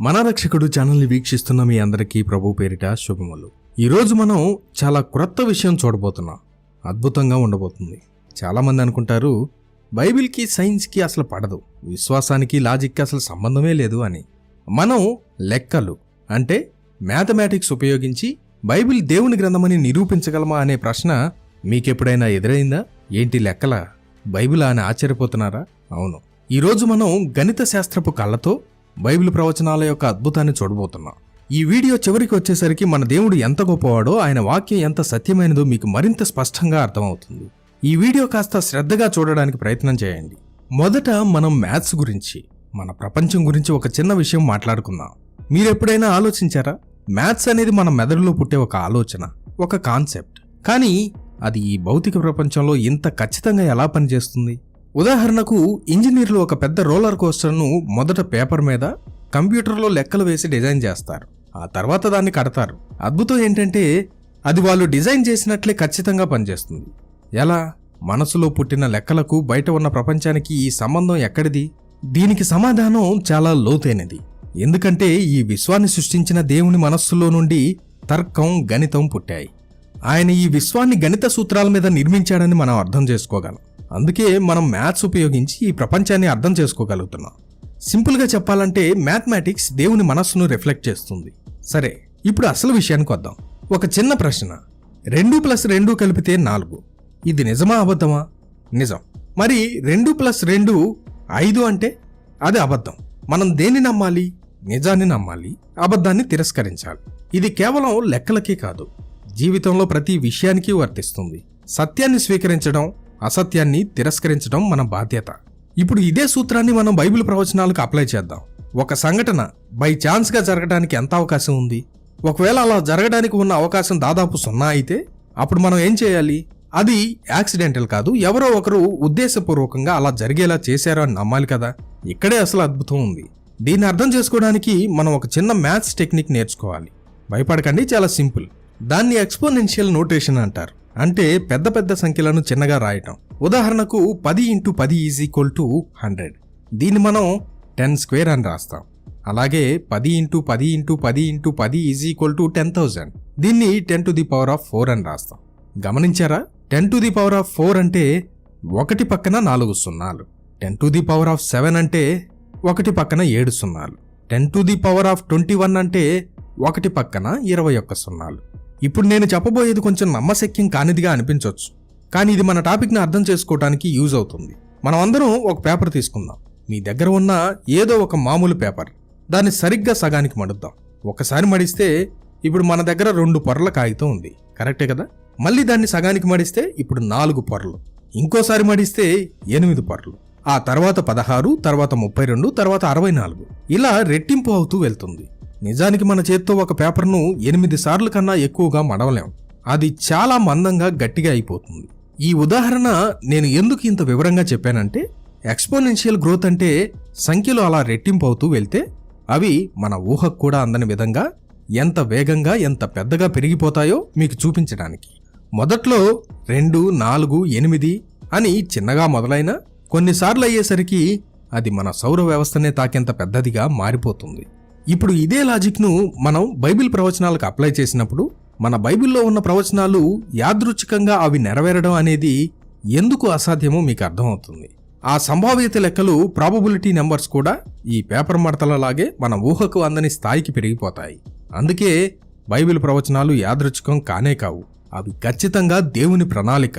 మన రక్షకుడు ఛానల్ని వీక్షిస్తున్న మీ అందరికీ ప్రభు పేరిట శుభములు. ఈరోజు మనం చాలా క్రొత్త విషయం చూడబోతున్నాం. అద్భుతంగా ఉండబోతుంది. చాలామంది అనుకుంటారు బైబిల్కి సైన్స్కి అసలు పడదు. విశ్వాసానికి లాజిక్కి అసలు సంబంధమే లేదు అని. మనం లెక్కలు అంటే మ్యాథమెటిక్స్ ఉపయోగించి బైబిల్ దేవుని గ్రంథమని నిరూపించగలమా అనే ప్రశ్న మీకెప్పుడైనా ఎదురైందా? ఏంటి లెక్కలా? బైబిల్ అని ఆశ్చర్యపోతున్నారా? అవును. ఈరోజు మనం గణిత శాస్త్రపు కళ్ళతో బైబిల్ ప్రవచనాల యొక్క అద్భుతాన్ని చూడబోతున్నాం. ఈ వీడియో చివరికి వచ్చేసరికి మన దేవుడు ఎంత గొప్పవాడో ఆయన వాక్యం ఎంత సత్యమైనదో మీకు మరింత స్పష్టంగా అర్థమవుతుంది. ఈ వీడియో కాస్త శ్రద్ధగా చూడడానికి ప్రయత్నం చేయండి. మొదట మనం మ్యాథ్స్ గురించి మన ప్రపంచం గురించి ఒక చిన్న విషయం మాట్లాడుకుందాం. మీరెప్పుడైనా ఆలోచించారా? మ్యాథ్స్ అనేది మన మెదడులో పుట్టే ఒక ఆలోచన ఒక కాన్సెప్ట్. కానీ అది ఈ భౌతిక ప్రపంచంలో ఇంత ఖచ్చితంగా ఎలా పనిచేస్తుంది? ఉదాహరణకు ఇంజనీర్లు ఒక పెద్ద రోలర్ కోస్టర్ను మొదట పేపర్ మీద కంప్యూటర్లో లెక్కలు వేసి డిజైన్ చేస్తారు. ఆ తర్వాత దాన్ని కడతారు. అద్భుతం ఏంటంటే అది వాళ్ళు డిజైన్ చేసినట్లే ఖచ్చితంగా పనిచేస్తుంది. ఎలా? మనసులో పుట్టిన లెక్కలకు బయట ఉన్న ప్రపంచానికి ఈ సంబంధం ఎక్కడిది? దీనికి సమాధానం చాలా లోతైనది. ఎందుకంటే ఈ విశ్వాన్ని సృష్టించిన దేవుని మనస్సులో నుండి తర్కం గణితం పుట్టాయి. ఆయన ఈ విశ్వాన్ని గణిత సూత్రాల మీద నిర్మించాడని మనం అర్థం చేసుకోగలం. అందుకే మనం మ్యాథ్స్ ఉపయోగించి ఈ ప్రపంచాన్ని అర్థం చేసుకోగలుగుతున్నాం. సింపుల్గా చెప్పాలంటే మ్యాథమెటిక్స్ దేవుని మనస్సును రిఫ్లెక్ట్ చేస్తుంది. సరే ఇప్పుడు అసలు విషయానికి వద్దాం. ఒక చిన్న ప్రశ్న. రెండు ప్లస్ రెండు కలిపితే నాలుగు. ఇది నిజమా అబద్ధమా? నిజం. మరి రెండు ప్లస్ రెండు ఐదు అంటే? అది అబద్ధం. మనం దేన్ని నమ్మాలి? నిజాన్ని నమ్మాలి. అబద్ధాన్ని తిరస్కరించాలి. ఇది కేవలం లెక్కలకే కాదు. జీవితంలో ప్రతి విషయానికి వర్తిస్తుంది. సత్యాన్ని స్వీకరించడం అసత్యాన్ని తిరస్కరించడం మన బాధ్యత. ఇప్పుడు ఇదే సూత్రాన్ని మనం బైబిల్ ప్రవచనాలకు అప్లై చేద్దాం. ఒక సంఘటన బై ఛాన్స్గా జరగడానికి ఎంత అవకాశం ఉంది? ఒకవేళ అలా జరగడానికి ఉన్న అవకాశం దాదాపు సున్నా అయితే అప్పుడు మనం ఏం చేయాలి? అది యాక్సిడెంటల్ కాదు ఎవరో ఒకరు ఉద్దేశపూర్వకంగా అలా జరిగేలా చేశారో అని నమ్మాలి కదా? ఇక్కడే అసలు అద్భుతం ఉంది. దీన్ని అర్థం చేసుకోవడానికి మనం ఒక చిన్న మ్యాథ్స్ టెక్నిక్ నేర్చుకోవాలి. భయపడకండి చాలా సింపుల్. దాన్ని ఎక్స్పోనెన్షియల్ నోటేషన్ అంటారు. అంటే పెద్ద పెద్ద సంఖ్యలను చిన్నగా రాయటం. ఉదాహరణకు పది ఇంటూ పది ఈజ్ ఈక్వల్ టు హండ్రెడ్. దీన్ని మనం టెన్ స్క్వేర్ అని రాస్తాం. అలాగే పది ఇంటూ పది ఇంటూ పది ఇంటూ పది is equal to ten thousand. దీన్ని ten to the power of four అని రాస్తాం. గమనించారా? Ten to the power of four అంటే ఒకటి పక్కన నాలుగు సున్నాలు. Ten to the power of seven అంటే ఒకటి పక్కన ఏడు సున్నాలు. Ten to the power of twenty one అంటే ఒకటి పక్కన ఇరవై ఒక్క సున్నాలు. ఇప్పుడు నేను చెప్పబోయేది కొంచెం నమ్మశక్యం కానిదిగా అనిపించవచ్చు కానీ ఇది మన టాపిక్ని అర్థం చేసుకోవడానికి యూజ్ అవుతుంది. మనం అందరం ఒక పేపర్ తీసుకుందాం. మీ దగ్గర ఉన్న ఏదో ఒక మామూలు పేపర్. దాన్ని సరిగ్గా సగానికి మడుద్దాం. ఒకసారి మడిస్తే ఇప్పుడు మన దగ్గర రెండు పొరల కాగితం ఉంది. కరెక్టే కదా? మళ్ళీ దాన్ని సగానికి మడిస్తే ఇప్పుడు నాలుగు పొరలు. ఇంకోసారి మడిస్తే ఎనిమిది పొరలు. ఆ తర్వాత పదహారు తర్వాత ముప్పై రెండు తర్వాత అరవై నాలుగు. ఇలా రెట్టింపు అవుతూ వెళ్తుంది. నిజానికి మన చేత్తో ఒక పేపర్ను ఎనిమిది సార్లు కన్నా ఎక్కువగా మడవలేం. అది చాలా మందంగా గట్టిగా అయిపోతుంది. ఈ ఉదాహరణ నేను ఎందుకు ఇంత వివరంగా చెప్పానంటే ఎక్స్పోనెన్షియల్ గ్రోత్ అంటే సంఖ్యలు అలా రెట్టింపు అవుతూ వెళ్తే అవి మన ఊహకు కూడా అందని విధంగా ఎంత వేగంగా ఎంత పెద్దగా పెరిగిపోతాయో మీకు చూపించడానికి. మొదట్లో రెండు నాలుగు ఎనిమిది అని చిన్నగా మొదలైన కొన్నిసార్లు అయ్యేసరికి అది మన సౌర వ్యవస్థనే తాకేంత పెద్దదిగా మారిపోతుంది. ఇప్పుడు ఇదే లాజిక్ను మనం బైబిల్ ప్రవచనాలకు అప్లై చేసినప్పుడు మన బైబిల్లో ఉన్న ప్రవచనాలు యాదృచ్ఛికంగా అవి నెరవేరడం అనేది ఎందుకు అసాధ్యమో మీకు అర్థమవుతుంది. ఆ సంభావ్యత లెక్కలు ప్రాబబిలిటీ నెంబర్స్ కూడా ఈ పేపర్ మడతలలాగే మన ఊహకు అందని స్థాయికి పెరిగిపోతాయి. అందుకే బైబిల్ ప్రవచనాలు యాదృచ్ఛికం కానే కావు. అవి ఖచ్చితంగా దేవుని ప్రణాళిక.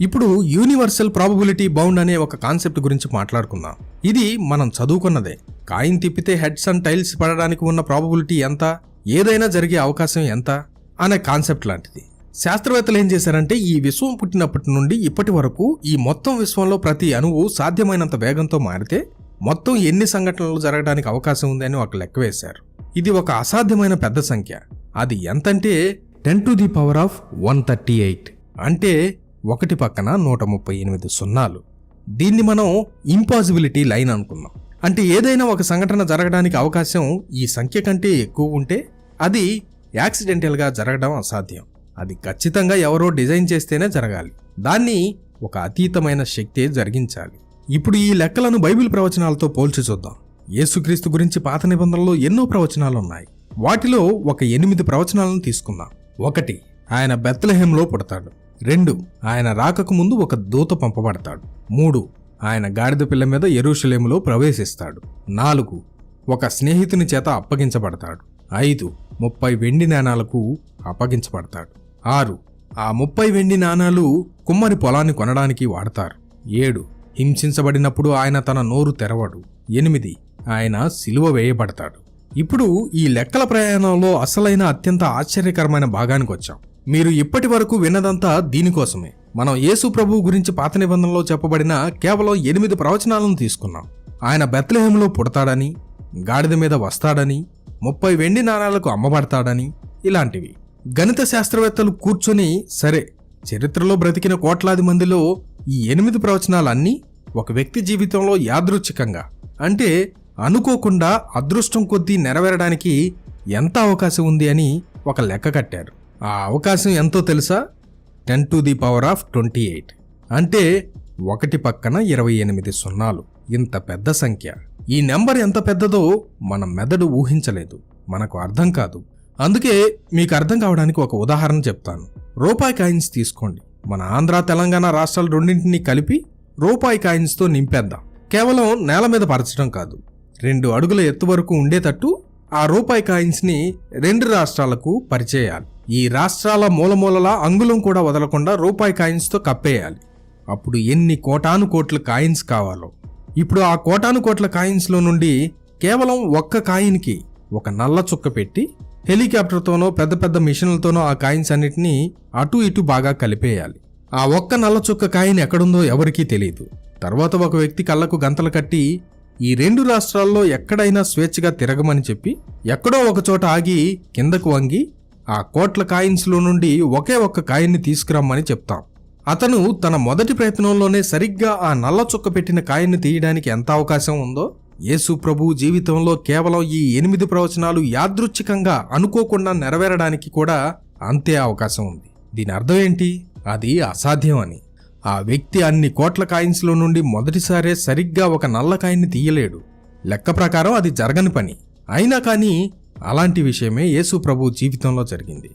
ఇప్పుడు యూనివర్సల్ ప్రాబబిలిటీ బౌండ్ అనే ఒక కాన్సెప్ట్ గురించి మాట్లాడుకుందాం. ఇది మనం చదువుకున్నదే. కాయిన్ తిప్పితే హెడ్స్ అండ్ టైల్స్ పడడానికి ఉన్న ప్రాబబిలిటీ ఎంత? ఏదైనా జరిగే అవకాశం ఎంత? అనే కాన్సెప్ట్ లాంటిది. శాస్త్రవేత్తలు ఏం చేశారంటే ఈ విశ్వం పుట్టినప్పటి నుండి ఇప్పటి వరకు ఈ మొత్తం విశ్వంలో ప్రతి అణువు సాధ్యమైనంత వేగంతో మారితే మొత్తం ఎన్ని సంఘటనలు జరగడానికి అవకాశం ఉంది అని ఒక లెక్క వేశారు. ఇది ఒక అసాధ్యమైన పెద్ద సంఖ్య. అది ఎంతంటే ten to the power of one thirty eight. అంటే ఒకటి పక్కన నూట ముప్పై ఎనిమిది సున్నాలు. దీన్ని మనం ఇంపాసిబిలిటీ లైన్ అనుకున్నాం అంటే ఏదైనా ఒక సంఘటన జరగడానికి అవకాశం ఈ సంఖ్య కంటే ఎక్కువ ఉంటే అది యాక్సిడెంటల్గా జరగడం అసాధ్యం. అది ఖచ్చితంగా ఎవరో డిజైన్ చేస్తేనే జరగాలి. దాన్ని ఒక అతీతమైన శక్తే జరిగించాలి. ఇప్పుడు ఈ లెక్కలను బైబిల్ ప్రవచనాలతో పోల్చి చూద్దాం. యేసుక్రీస్తు గురించి పాత నిబంధనలో ఎన్నో ప్రవచనాలు ఉన్నాయి వాటిలో ఒక ఎనిమిది ప్రవచనాలను తీసుకుందాం. ఒకటి ఆయన బెత్తలహేంలో పుడతాడు. రెండు ఆయన రాకకు ముందు ఒక దూత పంపబడతాడు. మూడు ఆయన గాడిద పిల్ల మీద ఎరుషలేములో ప్రవేశిస్తాడు. నాలుగు ఒక స్నేహితుని చేత అప్పగించబడతాడు. ఐదు ముప్పై వెండి నాణాలకు అప్పగించబడతాడు. ఆరు ఆ ముప్పై వెండి నాణాలు కుమ్మరి పొలాన్ని కొనడానికి వాడతారు. ఏడు హింసించబడినప్పుడు ఆయన తన నోరు తెరవడు. ఎనిమిది ఆయన సిలువ వేయబడతాడు. ఇప్పుడు ఈ లెక్కల ప్రయాణంలో అసలైన అత్యంత ఆశ్చర్యకరమైన భాగానికి వచ్చాం. మీరు ఇప్పటి వరకు విన్నదంతా దీనికోసమే మనం యేసు ప్రభువు గురించి పాత నిబంధనలో చెప్పబడిన కేవలం ఎనిమిది ప్రవచనాలను తీసుకున్నాం. ఆయన బెత్లహేములో పుడతాడని గాడిద మీద వస్తాడని ముప్పై వెండి నాణాలకు అమ్మబడతాడని ఇలాంటివి. గణిత శాస్త్రవేత్తలు కూర్చొని సరే చరిత్రలో బ్రతికిన కోట్లాది మందిలో ఈ ఎనిమిది ప్రవచనాలన్నీ ఒక వ్యక్తి జీవితంలో యాదృచ్ఛికంగా అంటే అనుకోకుండా అదృష్టం కొద్దీ నెరవేరడానికి ఎంత అవకాశం ఉంది అని ఒక లెక్క కట్టారు. ఆ అవకాశం ఎంతో తెలుసా? Ten to the power of twenty eight. అంటే ఒకటి పక్కన ఇరవై ఎనిమిది సున్నాలు. ఇంత పెద్ద సంఖ్య. ఈ నెంబర్ ఎంత పెద్దదో మన మెదడు ఊహించలేదు. మనకు అర్థం కాదు. అందుకే మీకు అర్థం కావడానికి ఒక ఉదాహరణ చెప్తాను. రూపాయి కాయిన్స్ తీసుకోండి. మన ఆంధ్ర తెలంగాణ రాష్ట్రాలు రెండింటినీ కలిపి రూపాయి కాయిన్స్తో నింపేద్దాం. కేవలం నేల మీద పరచడం కాదు. రెండు అడుగుల ఎత్తు వరకు ఉండేటట్టు ఆ రూపాయి కాయిన్స్ని రెండు రాష్ట్రాలకు పరిచేయాలి. ఈ రాష్ట్రాల మూలమూలలా అంగుళం కూడా వదలకుండా రూపాయి కాయిన్స్తో కప్పేయాలి. అప్పుడు ఎన్ని కోటాను కోట్ల కాయిన్స్ కావాలో. ఇప్పుడు ఆ కోటాను కోట్ల కాయిన్స్లో నుండి కేవలం ఒక్క కాయిన్కి ఒక నల్ల చుక్క పెట్టి హెలికాప్టర్తోనో పెద్ద పెద్ద మిషన్లతోనో ఆ కాయిన్స్ అన్నిటినీ అటు ఇటు బాగా కలిపేయాలి. ఆ ఒక్క నల్ల చుక్క కాయిన్ ఎక్కడుందో ఎవరికీ తెలియదు తర్వాత ఒక వ్యక్తి కళ్ళకు గంతలు కట్టి ఈ రెండు రాష్ట్రాల్లో ఎక్కడైనా స్వేచ్ఛగా తిరగమని చెప్పి ఎక్కడో ఒక చోట ఆగి కిందకు వంగి ఆ కోట్ల కాయిన్స్లో నుండి ఒకే ఒక్క కాయిన్ని తీసుకురమ్మని చెప్తాం. అతను తన మొదటి ప్రయత్నంలోనే సరిగ్గా ఆ నల్ల చుక్క పెట్టిన కాయిన్ని తీయడానికి ఎంత అవకాశం ఉందో యేసు ప్రభు జీవితంలో కేవలం ఈ ఎనిమిది ప్రవచనాలు యాదృచ్ఛికంగా అనుకోకుండా నెరవేరడానికి కూడా అంతే అవకాశం ఉంది. దీని అర్థం ఏంటి? అది అసాధ్యం అని. ఆ వ్యక్తి అన్ని కోట్ల కాయిన్స్లో నుండి మొదటిసారే సరిగ్గా ఒక నల్ల కాయిన్ని తీయలేడు. లెక్క ప్రకారం అది జరగని పని. అయినా కానీ అలాంటి విషయమే యేసు ప్రభు జీవితంలో జరిగింది.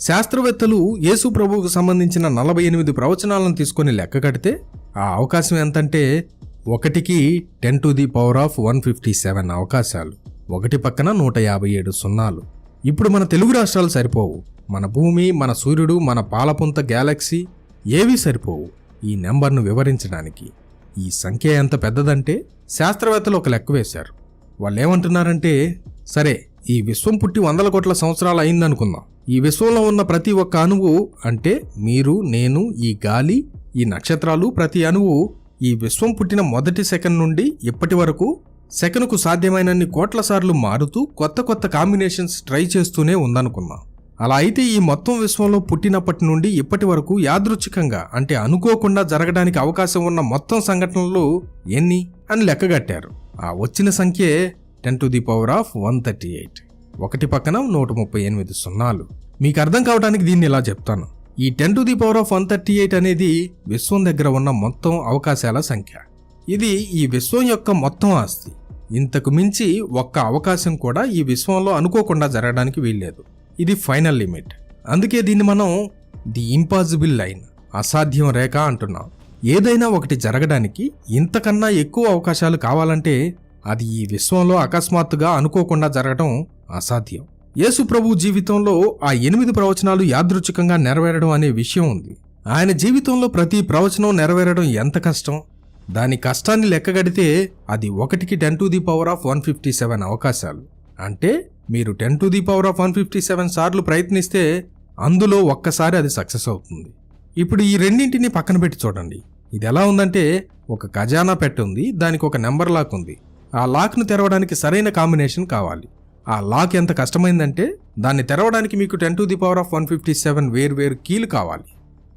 శాస్త్రవేత్తలు యేసు ప్రభువుకు సంబంధించిన నలభై ఎనిమిది ప్రవచనాలను తీసుకొని లెక్క కడితే ఆ అవకాశం ఎంతంటే ఒకటికి ten to the power of one fifty seven అవకాశాలు ఒకటి పక్కన నూట యాభై ఏడు సున్నాలు. ఇప్పుడు మన తెలుగు రాష్ట్రాలు సరిపోవు. మన భూమి మన సూర్యుడు మన పాలపుంత గ్యాలక్సీ ఏవీ సరిపోవు ఈ నెంబర్ను వివరించడానికి. ఈ సంఖ్య ఎంత పెద్దదంటే శాస్త్రవేత్తలు ఒక లెక్క వేశారు. వాళ్ళు ఏమంటున్నారంటే సరే ఈ విశ్వం పుట్టి వందల కోట్ల సంవత్సరాలు అయిందనుకుందాం. ఈ విశ్వంలో ఉన్న ప్రతి ఒక్క అణువు అంటే మీరు నేను ఈ గాలి ఈ నక్షత్రాలు ప్రతి అణువు ఈ విశ్వం పుట్టిన మొదటి సెకండ్ నుండి ఇప్పటి వరకు సెకనుకు సాధ్యమైనన్ని కోట్ల సార్లు మారుతూ కొత్త కొత్త కాంబినేషన్స్ ట్రై చేస్తూనే ఉందనుకుందాం. అలా అయితే ఈ మొత్తం విశ్వంలో పుట్టినప్పటి నుండి ఇప్పటి వరకు యాదృచ్ఛికంగా అంటే అనుకోకుండా జరగడానికి అవకాశం ఉన్న మొత్తం సంఘటనలు ఎన్ని అని లెక్కగట్టారు. ఆ వచ్చిన సంఖ్యే ten to the power of one thirty eight. ఒకటి పక్కన నూట ముప్పై ఎనిమిది సున్నాలు. మీకు అర్థం కావడానికి దీన్ని ఇలా చెప్తాను. ఈ ten to the power of one thirty eight అనేది విశ్వం దగ్గర ఉన్న మొత్తం అవకాశాల సంఖ్య. ఇది ఈ విశ్వం యొక్క మొత్తం ఆస్తి. ఇంతకు మించి ఒక్క అవకాశం కూడా ఈ విశ్వంలో అనుకోకుండా జరగడానికి వీల్లేదు. ఇది ఫైనల్ లిమిట్. అందుకే దీన్ని మనం ది ఇంపాసిబుల్ లైన్ అసాధ్యం రేఖ అంటున్నాం. ఏదైనా ఒకటి జరగడానికి ఇంతకన్నా ఎక్కువ అవకాశాలు కావాలంటే అది ఈ విశ్వంలో అకస్మాత్తుగా అనుకోకుండా జరగడం అసాధ్యం. యేసు ప్రభు జీవితంలో ఆ ఎనిమిది ప్రవచనాలు యాదృచ్ఛికంగా నెరవేరడం అనే విషయం ఉంది. ఆయన జీవితంలో ప్రతి ప్రవచనం నెరవేరడం ఎంత కష్టం? దాని కష్టాన్ని లెక్కగడితే అది ఒకటికి ten to the power of one fifty seven అవకాశాలు. అంటే మీరు ten to the power of one fifty seven సార్లు ప్రయత్నిస్తే అందులో ఒక్కసారి అది సక్సెస్ అవుతుంది. ఇప్పుడు ఈ రెండింటిని పక్కన పెట్టి చూడండి. ఇది ఎలా ఉందంటే ఒక ఖజానా పెట్టి ఉంది దానికి ఒక నెంబర్ లాక్ ఉంది. ఆ లాక్ను తెరవడానికి సరైన కాంబినేషన్ కావాలి. ఆ లాక్ ఎంత కష్టమైందంటే దాన్ని తెరవడానికి మీకు ten to the power of one fifty seven వేరు వేరు కీలు కావాలి.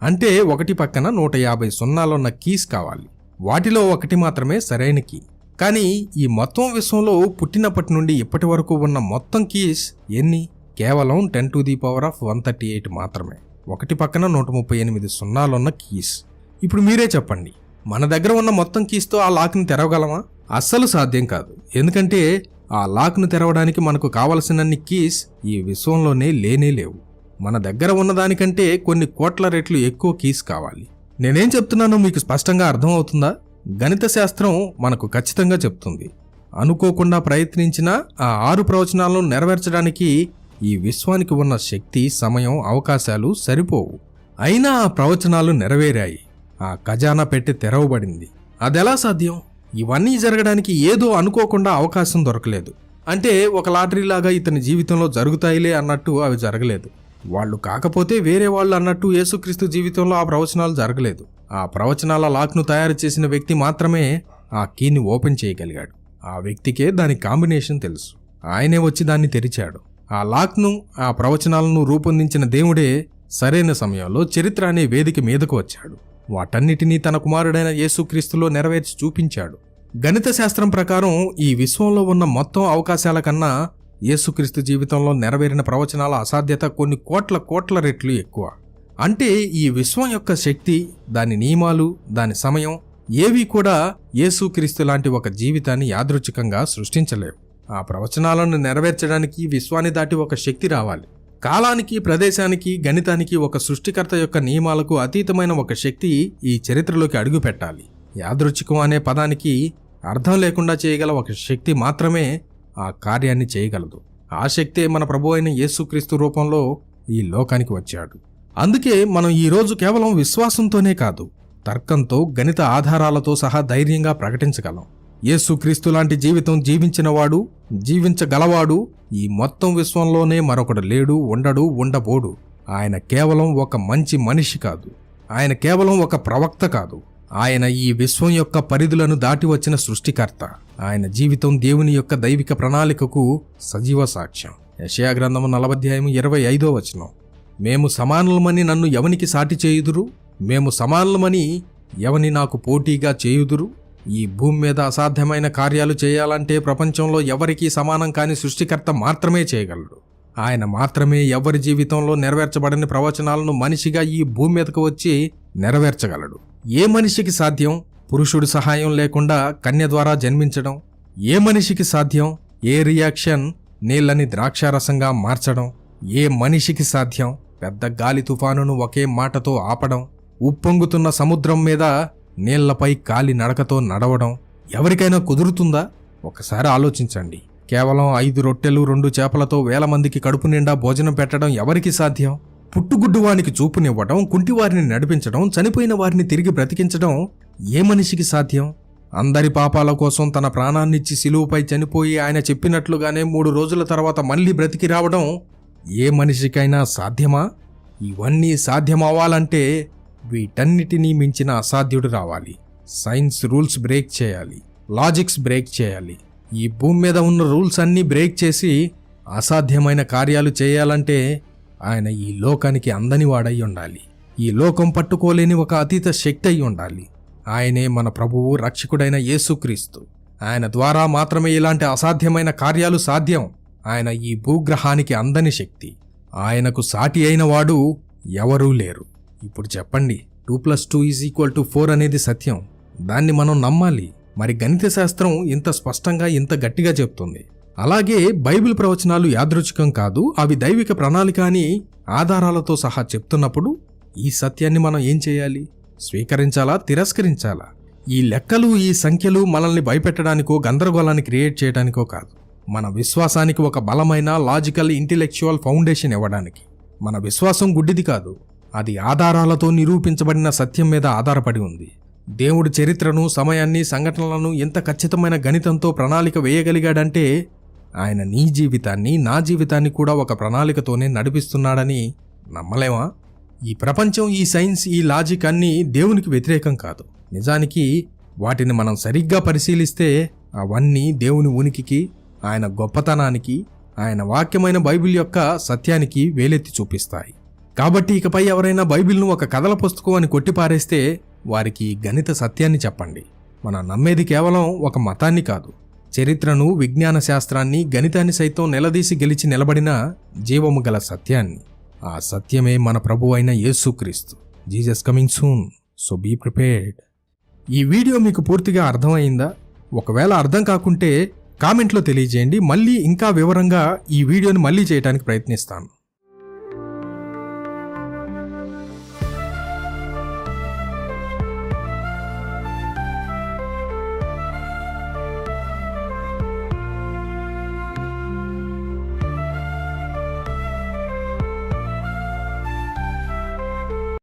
అంటే ఒకటి పక్కన నూట యాభై సున్నాలున్న కీస్ కావాలి. వాటిలో ఒకటి మాత్రమే సరైన కీ. కానీ ఈ మొత్తం విశ్వంలో పుట్టినప్పటి నుండి ఇప్పటి వరకు ఉన్న మొత్తం కీస్ ఎన్ని? కేవలం ten to the power of one thirty eight మాత్రమే. ఒకటి పక్కన నూట ముప్పై ఎనిమిది సున్నాలున్న కీస్. ఇప్పుడు మీరే చెప్పండి. మన దగ్గర ఉన్న మొత్తం కీస్తో ఆ లాక్ని తెరవగలమా? అస్సలు సాధ్యం కాదు. ఎందుకంటే ఆ లాక్ను తెరవడానికి మనకు కావలసినన్ని కీస్ ఈ విశ్వంలోనే లేనే లేవు. మన దగ్గర ఉన్నదానికంటే కొన్ని కోట్ల రెట్లు ఎక్కువ కీస్ కావాలి. నేనేం చెప్తున్నానో మీకు స్పష్టంగా అర్థమవుతుందా? గణిత శాస్త్రం మనకు ఖచ్చితంగా చెప్తుంది. అనుకోకుండా ప్రయత్నించిన ఆ ఆరు ప్రవచనాలను నెరవేర్చడానికి ఈ విశ్వానికి ఉన్న శక్తి సమయం అవకాశాలు సరిపోవు. అయినా ఆ ప్రవచనాలు నెరవేరాయి. ఆ ఖజానా పెట్టి తెరవబడింది. అదెలా సాధ్యం? ఇవన్నీ జరగడానికి ఏదో అనుకోకుండా అవకాశం దొరకలేదు. అంటే ఒక లాటరీలాగా ఇతని జీవితంలో జరుగుతాయిలే అన్నట్టు అవి జరగలేదు. వాళ్ళు కాకపోతే వేరే వాళ్ళు అన్నట్టు యేసుక్రీస్తు జీవితంలో ఆ ప్రవచనాలు జరగలేదు. ఆ ప్రవచనాల లాక్ను తయారు చేసిన వ్యక్తి మాత్రమే ఆ కీని ఓపెన్ చేయగలిగాడు. ఆ వ్యక్తికే దాని కాంబినేషన్ తెలుసు. ఆయనే వచ్చి దాన్ని తెరిచాడు. ఆ లాక్ను ఆ ప్రవచనాలను రూపొందించిన దేవుడే సరైన సమయంలో చరిత్ర అనే వేదిక మీదకు వచ్చాడు. వాటన్నిటినీ తన కుమారుడైన యేసుక్రీస్తులో నెరవేర్చి చూపించాడు. గణిత శాస్త్రం ప్రకారం ఈ విశ్వంలో ఉన్న మొత్తం అవకాశాల కన్నా యేసుక్రీస్తు జీవితంలో నెరవేరిన ప్రవచనాల అసాధ్యత కొన్ని కోట్ల కోట్ల రెట్లు ఎక్కువ. అంటే ఈ విశ్వం యొక్క శక్తి దాని నియమాలు దాని సమయం ఏవి కూడా యేసుక్రీస్తు లాంటి ఒక జీవితాన్ని యాదృచ్ఛికంగా సృష్టించలేవు. ఆ ప్రవచనాలను నెరవేర్చడానికి విశ్వాన్ని దాటి ఒక శక్తి రావాలి. కాలానికి ప్రదేశానికి గణితానికి ఒక సృష్టికర్త యొక్క నియమాలకు అతీతమైన ఒక శక్తి ఈ చరిత్రలోకి అడుగుపెట్టాలి. యాదృచ్ఛికం అనే పదానికి అర్థం లేకుండా చేయగల ఒక శక్తి మాత్రమే ఆ కార్యాన్ని చేయగలదు. ఆ శక్తే మన ప్రభు అయిన యేసుక్రీస్తు రూపంలో ఈ లోకానికి వచ్చాడు. అందుకే మనం ఈరోజు కేవలం విశ్వాసంతోనే కాదు తర్కంతో గణిత ఆధారాలతో సహా ధైర్యంగా ప్రకటించగలం. యేసుక్రీస్తు లాంటి జీవితం జీవించినవాడు జీవించగలవాడు ఈ మొత్తం విశ్వంలోనే మరొకడు లేడు ఉండడు ఉండబోడు. ఆయన కేవలం ఒక మంచి మనిషి కాదు. ఆయన కేవలం ఒక ప్రవక్త కాదు. ఆయన ఈ విశ్వం యొక్క పరిధులను దాటి వచ్చిన సృష్టికర్త. ఆయన జీవితం దేవుని యొక్క దైవిక ప్రణాళికకు సజీవ సాక్ష్యం. యషయా గ్రంథము నలభధ్యాయం ఇరవై ఐదో వచనం. మేము సమానులమని నన్ను ఎవనికి సాటి చేయుదురు? మేము సమానులమని ఎవని నాకు పోటీగా చేయుదురు? ఈ భూమి మీద అసాధ్యమైన కార్యాలు చేయాలంటే ప్రపంచంలో ఎవరికీ సమానం కాని సృష్టికర్త మాత్రమే చేయగలడు. ఆయన మాత్రమే ఎవరి జీవితంలో నెరవేర్చబడని ప్రవచనాలను మనిషిగా ఈ భూమి మీదకు వచ్చి నెరవేర్చగలడు. ఏ మనిషికి సాధ్యం? పురుషుడి సహాయం లేకుండా కన్య ద్వారా జన్మించడం. ఏ మనిషికి సాధ్యం? ఏ రియాక్షన్? నీళ్ళని ద్రాక్షారసంగా మార్చడం. ఏ మనిషికి సాధ్యం? పెద్ద గాలి తుఫానును ఒకే మాటతో ఆపడం. ఉప్పొంగుతున్న సముద్రం మీద నీళ్ళపై కాలి నడకతో నడవడం ఎవరికైనా కుదురుతుందా? ఒకసారి ఆలోచించండి. కేవలం ఐదు రొట్టెలు రెండు చేపలతో వేల మందికి కడుపు నిండా భోజనం పెట్టడం ఎవరికి సాధ్యం? పుట్టుగుడ్డువానికి చూపునివ్వడం కుంటివారిని నడిపించడం చనిపోయిన వారిని తిరిగి బ్రతికించడం ఏ మనిషికి సాధ్యం? అందరి పాపాల కోసం తన ప్రాణాన్నిచ్చి సిలువుపై చనిపోయి ఆయన చెప్పినట్లుగానే మూడు రోజుల తర్వాత మళ్ళీ బ్రతికి రావడం ఏ మనిషికైనా సాధ్యమా? ఇవన్నీ సాధ్యమవ్వాలంటే వీటన్నిటినీ మించిన అసాధ్యుడు రావాలి. సైన్స్ రూల్స్ బ్రేక్ చేయాలి. లాజిక్స్ బ్రేక్ చేయాలి. ఈ భూమి మీద ఉన్న రూల్స్ అన్నీ బ్రేక్ చేసి అసాధ్యమైన కార్యాలు చేయాలంటే ఆయన ఈ లోకానికి అందని వాడై ఉండాలి. ఈ లోకం పట్టుకోలేని ఒక అతీత శక్తి అయి ఉండాలి. ఆయనే మన ప్రభువు రక్షకుడైన యేసుక్రీస్తు. ఆయన ద్వారా మాత్రమే ఇలాంటి అసాధ్యమైన కార్యాలు సాధ్యం. ఆయన ఈ భూగ్రహానికి అందని శక్తి. ఆయనకు సాటి అయిన వాడు ఎవరూ లేరు. ఇప్పుడు చెప్పండి two plus two is equal to four అనేది సత్యం. దాన్ని మనం నమ్మాలి. మరి గణిత శాస్త్రం ఇంత స్పష్టంగా ఇంత గట్టిగా చెప్తుంది. అలాగే బైబిల్ ప్రవచనాలు యాదృచ్ఛికం కాదు అవి దైవిక ప్రణాళిక అని ఆధారాలతో సహా చెప్తున్నప్పుడు ఈ సత్యాన్ని మనం ఏం చేయాలి? స్వీకరించాలా? తిరస్కరించాలా? ఈ లెక్కలు ఈ సంఖ్యలు మనల్ని భయపెట్టడానికో గందరగోళాన్ని క్రియేట్ చేయడానికో కాదు. మన విశ్వాసానికి ఒక బలమైన లాజికల్ ఇంటెలెక్చువల్ ఫౌండేషన్ ఇవ్వడానికి. మన విశ్వాసం గుడ్డిది కాదు. అది ఆధారాలతో నిరూపించబడిన సత్యం మీద ఆధారపడి ఉంది. దేవుడి చరిత్రను సమయాన్ని సంఘటనలను ఎంత ఖచ్చితమైన గణితంతో ప్రణాళిక వేయగలిగాడంటే ఆయన నీ జీవితాన్ని నా జీవితాన్ని కూడా ఒక ప్రణాళికతోనే నడిపిస్తున్నాడని నమ్మలేమా? ఈ ప్రపంచం ఈ సైన్స్ ఈ లాజిక్ అన్నీ దేవునికి వ్యతిరేకం కాదు. నిజానికి వాటిని మనం సరిగ్గా పరిశీలిస్తే అవన్నీ దేవుని ఉనికికి ఆయన గొప్పతనానికి ఆయన వాక్యమైన బైబిల్ యొక్క సత్యానికి వేలెత్తి చూపిస్తాయి. కాబట్టి ఇకపై ఎవరైనా బైబిల్ను ఒక కథల పుస్తకం అని కొట్టిపారేస్తే వారికి గణిత సత్యాన్ని చెప్పండి. మన నమ్మేది కేవలం ఒక మతాన్ని కాదు. చరిత్రను విజ్ఞాన శాస్త్రాన్ని గణితాన్ని సైతం నిలదీసి గెలిచి నిలబడిన జీవము గల సత్యాన్ని. ఆ సత్యమే మన ప్రభు అయిన యేసుక్రీస్తు Jesus coming soon. So be prepared. ఈ వీడియో మీకు పూర్తిగా అర్థమైందా ఒకవేళ అర్థం కాకుంటే కామెంట్లో తెలియజేయండి. మళ్ళీ ఇంకా వివరంగా ఈ వీడియోని మళ్ళీ చేయడానికి ప్రయత్నిస్తాను.